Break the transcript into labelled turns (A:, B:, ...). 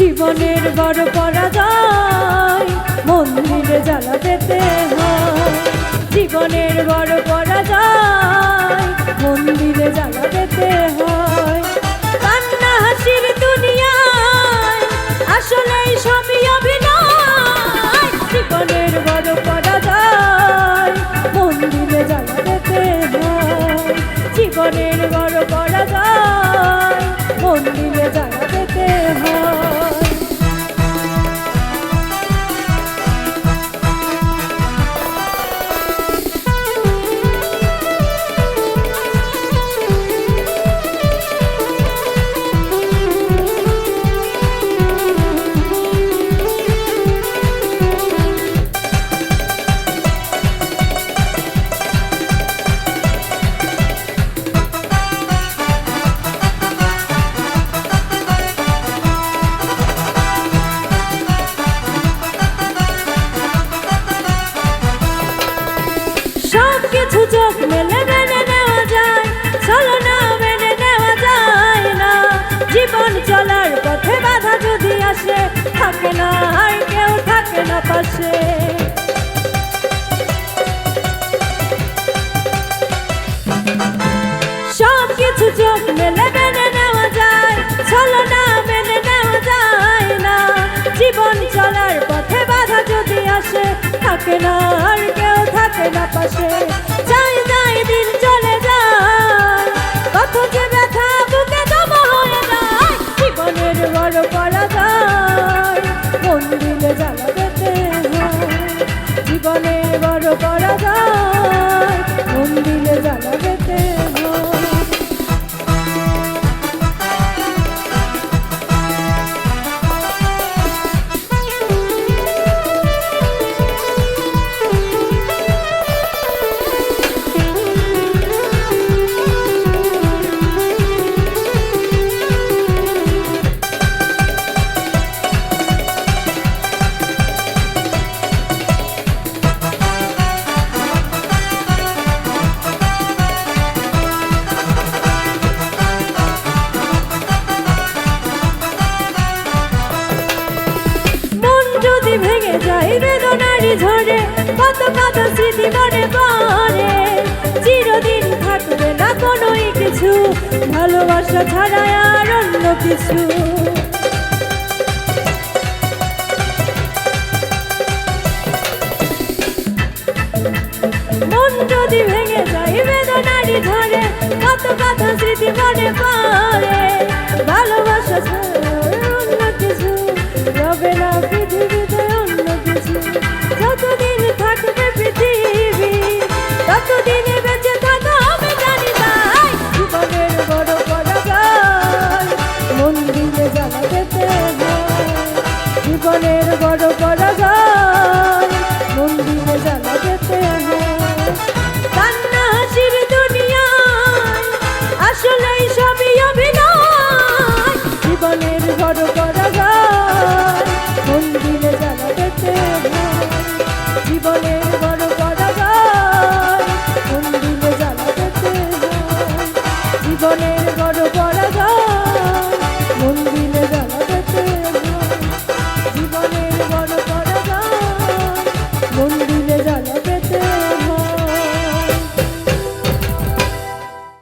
A: জীবনের বড় পরাজয়, মন্দিরে জ্বালা পেতে হয়। জীবনের বড় পরাজয়, মন্দিরে জ্বালা পেতে হয়। কান্না হাসির দুনিয়ায়, আসলে সবই অভিনয়। জীবনের বড় পরাজয়, মন্দিরে জ্বালা পেতে হয়। জীবনের বড় বাতাসে সব কিছু চোখ মেলে যায় বেদনার ঝরে কত কত স্মৃতি মনে পড়ে। চিরদিন থাকবে না কোনোই কিছু, ভালোবাসা ছাড়া আর অন্য কিছু। মন যদি ভেঙে যায় বেদনার ঝরে কত কথা স্মৃতি মনে পড়ে। ভালোবাসা ছাড়া জীবনের বড় বড় Let it go.